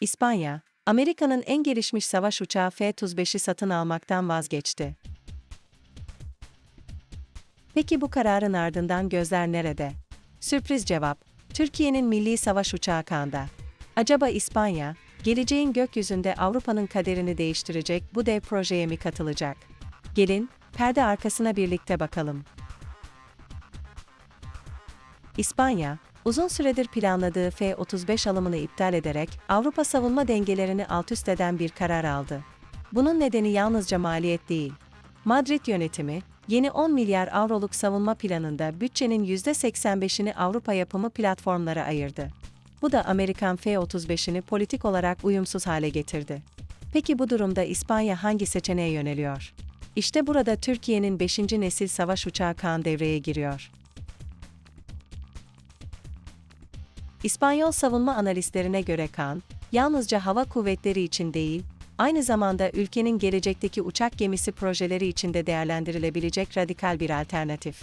İspanya, Amerika'nın en gelişmiş savaş uçağı F-35'i satın almaktan vazgeçti. Peki bu kararın ardından gözler nerede? Sürpriz cevap, Türkiye'nin milli savaş uçağı Kaan'da. Acaba İspanya, geleceğin gökyüzünde Avrupa'nın kaderini değiştirecek bu dev projeye mi katılacak? Gelin, perde arkasına birlikte bakalım. İspanya, uzun süredir planladığı F-35 alımını iptal ederek Avrupa savunma dengelerini altüst eden bir karar aldı. Bunun nedeni yalnızca maliyet değil. Madrid yönetimi, yeni 10 milyar avroluk savunma planında bütçenin %85'ini Avrupa yapımı platformlara ayırdı. Bu da Amerikan F-35'ini politik olarak uyumsuz hale getirdi. Peki bu durumda İspanya hangi seçeneğe yöneliyor? İşte burada Türkiye'nin 5. nesil savaş uçağı Kaan devreye giriyor. İspanyol savunma analistlerine göre Kaan, yalnızca hava kuvvetleri için değil, aynı zamanda ülkenin gelecekteki uçak gemisi projeleri için de değerlendirilebilecek radikal bir alternatif.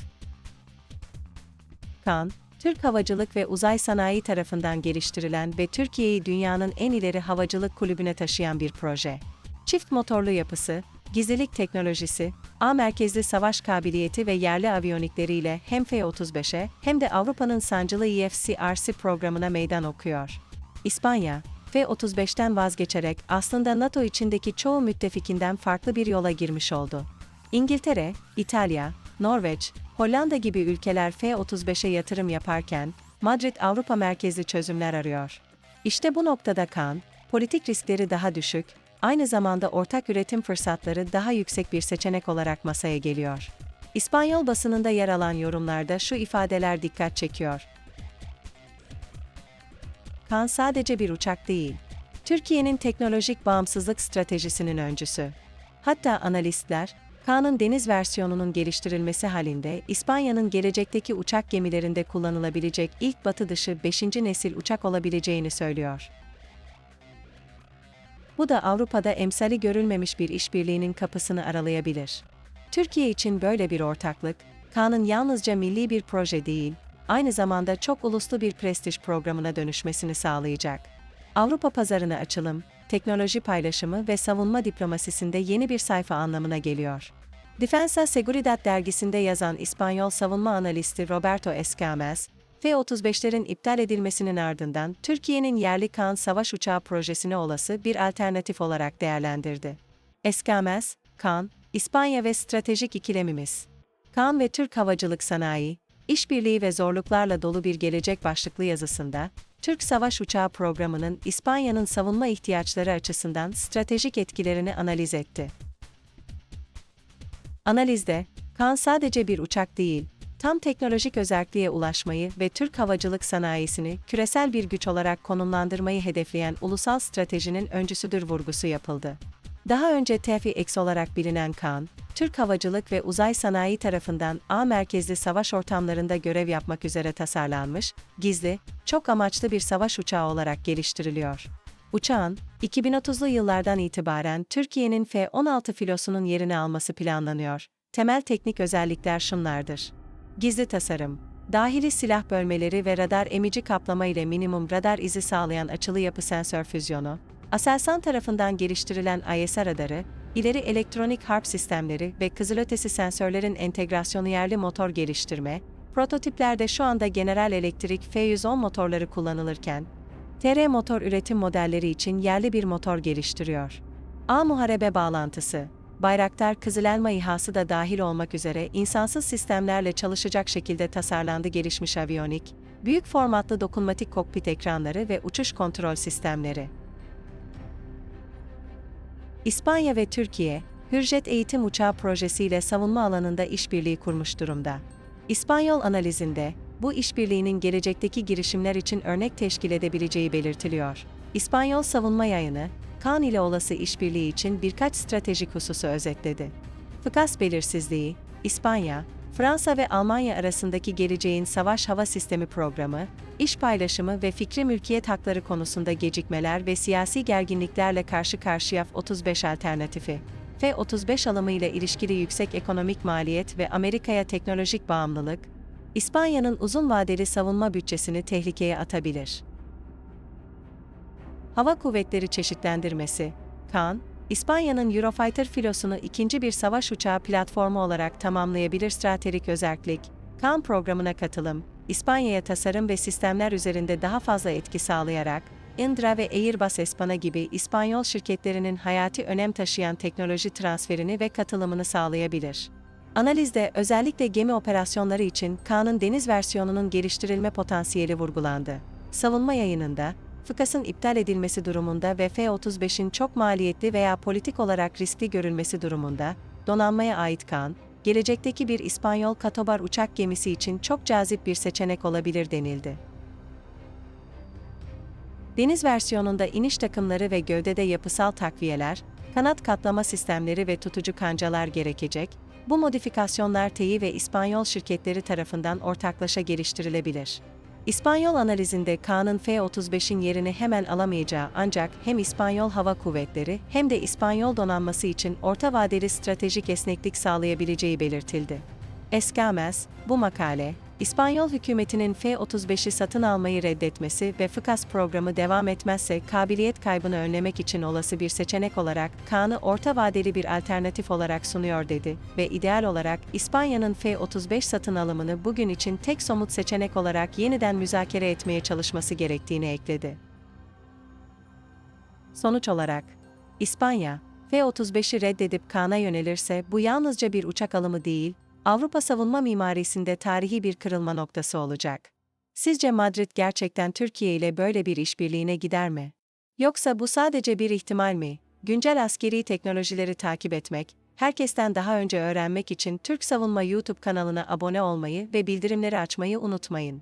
Kaan, Türk Havacılık ve Uzay Sanayi tarafından geliştirilen ve Türkiye'yi dünyanın en ileri havacılık kulübüne taşıyan bir proje. Çift motorlu yapısı, gizlilik teknolojisi, A merkezli savaş kabiliyeti ve yerli aviyonikleriyle hem F-35'e hem de Avrupa'nın sancılı EFC-RC programına meydan okuyor. İspanya, F-35'ten vazgeçerek aslında NATO içindeki çoğu müttefikinden farklı bir yola girmiş oldu. İngiltere, İtalya, Norveç, Hollanda gibi ülkeler F-35'e yatırım yaparken, Madrid Avrupa merkezli çözümler arıyor. İşte bu noktada kan, politik riskleri daha düşük, aynı zamanda ortak üretim fırsatları daha yüksek bir seçenek olarak masaya geliyor. İspanyol basınında yer alan yorumlarda şu ifadeler dikkat çekiyor. Kan sadece bir uçak değil. Türkiye'nin teknolojik bağımsızlık stratejisinin öncüsü. Hatta analistler, Kaan'ın deniz versiyonunun geliştirilmesi halinde İspanya'nın gelecekteki uçak gemilerinde kullanılabilecek ilk batı dışı 5. nesil uçak olabileceğini söylüyor. Bu da Avrupa'da emsali görülmemiş bir işbirliğinin kapısını aralayabilir. Türkiye için böyle bir ortaklık, Kaan'ın yalnızca milli bir proje değil, aynı zamanda çok uluslu bir prestij programına dönüşmesini sağlayacak. Avrupa pazarına açılım, teknoloji paylaşımı ve savunma diplomasisinde yeni bir sayfa anlamına geliyor. Defensa Seguridad dergisinde yazan İspanyol savunma analisti Roberto Escames, F-35'lerin iptal edilmesinin ardından Türkiye'nin yerli Kaan savaş uçağı projesine olası bir alternatif olarak değerlendirdi. Escames, Kaan, İspanya ve stratejik ikilemimiz. Kaan ve Türk Havacılık Sanayi, işbirliği ve zorluklarla dolu bir gelecek başlıklı yazısında, Türk Savaş Uçağı programının İspanya'nın savunma ihtiyaçları açısından stratejik etkilerini analiz etti. Analizde, Kaan sadece bir uçak değil, tam teknolojik özelliğe ulaşmayı ve Türk havacılık sanayisini küresel bir güç olarak konumlandırmayı hedefleyen ulusal stratejinin öncüsüdür vurgusu yapıldı. Daha önce TFX olarak bilinen Kaan, Türk Havacılık ve Uzay Sanayi tarafından A merkezli savaş ortamlarında görev yapmak üzere tasarlanmış, gizli, çok amaçlı bir savaş uçağı olarak geliştiriliyor. Uçağın, 2030'lu yıllardan itibaren Türkiye'nin F-16 filosunun yerini alması planlanıyor. Temel teknik özellikler şunlardır. Gizli tasarım, dahili silah bölmeleri ve radar emici kaplama ile minimum radar izi sağlayan açılı yapı sensör füzyonu, Aselsan tarafından geliştirilen ISR radarı, ileri elektronik harp sistemleri ve kızılötesi sensörlerin entegrasyonu yerli motor geliştirme, prototiplerde şu anda General Electric F110 motorları kullanılırken, TR motor üretim modelleri için yerli bir motor geliştiriyor. A muharebe bağlantısı, Bayraktar Kızılelma İHA'sı da dahil olmak üzere insansız sistemlerle çalışacak şekilde tasarlandı gelişmiş aviyonik, büyük formatlı dokunmatik kokpit ekranları ve uçuş kontrol sistemleri. İspanya ve Türkiye, Hürjet Eğitim Uçağı projesiyle savunma alanında işbirliği kurmuş durumda. İspanyol analizinde, bu işbirliğinin gelecekteki girişimler için örnek teşkil edebileceği belirtiliyor. İspanyol savunma yayını, Kaan ile olası işbirliği için birkaç stratejik hususu özetledi. Fıkas belirsizliği, İspanya, Fransa ve Almanya arasındaki geleceğin savaş hava sistemi programı, iş paylaşımı ve fikri mülkiyet hakları konusunda gecikmeler ve siyasi gerginliklerle karşı karşıya 35 alternatifi. F-35 alımı ile ilişkili yüksek ekonomik maliyet ve Amerika'ya teknolojik bağımlılık, İspanya'nın uzun vadeli savunma bütçesini tehlikeye atabilir. Hava kuvvetleri çeşitlendirmesi. Kaan, İspanya'nın Eurofighter filosunu ikinci bir savaş uçağı platformu olarak tamamlayabilir stratejik özellik. Kaan programına katılım, İspanya'ya tasarım ve sistemler üzerinde daha fazla etki sağlayarak, Indra ve Airbus Espana gibi İspanyol şirketlerinin hayati önem taşıyan teknoloji transferini ve katılımını sağlayabilir. Analizde özellikle gemi operasyonları için Kaan'ın deniz versiyonunun geliştirilme potansiyeli vurgulandı. Savunma yayınında, FİKAS'ın iptal edilmesi durumunda ve F-35'in çok maliyetli veya politik olarak riskli görülmesi durumunda, donanmaya ait Kaan, gelecekteki bir İspanyol katobar uçak gemisi için çok cazip bir seçenek olabilir denildi. Deniz versiyonunda iniş takımları ve gövdede yapısal takviyeler, kanat katlama sistemleri ve tutucu kancalar gerekecek, bu modifikasyonlar TEİ ve İspanyol şirketleri tarafından ortaklaşa geliştirilebilir. İspanyol analizinde Kaan'ın F-35'in yerini hemen alamayacağı ancak hem İspanyol Hava Kuvvetleri hem de İspanyol donanması için orta vadeli stratejik esneklik sağlayabileceği belirtildi. Eskamez, bu makale, İspanyol hükümetinin F-35'i satın almayı reddetmesi ve FICAS programı devam etmezse kabiliyet kaybını önlemek için olası bir seçenek olarak Kaan'ı orta vadeli bir alternatif olarak sunuyor dedi ve ideal olarak İspanya'nın F-35 satın alımını bugün için tek somut seçenek olarak yeniden müzakere etmeye çalışması gerektiğini ekledi. Sonuç olarak, İspanya, F-35'i reddedip Kaan'a yönelirse bu yalnızca bir uçak alımı değil, Avrupa savunma mimarisinde tarihi bir kırılma noktası olacak. Sizce Madrid gerçekten Türkiye ile böyle bir işbirliğine gider mi? Yoksa bu sadece bir ihtimal mi? Güncel askeri teknolojileri takip etmek, herkesten daha önce öğrenmek için Türk Savunma YouTube kanalına abone olmayı ve bildirimleri açmayı unutmayın.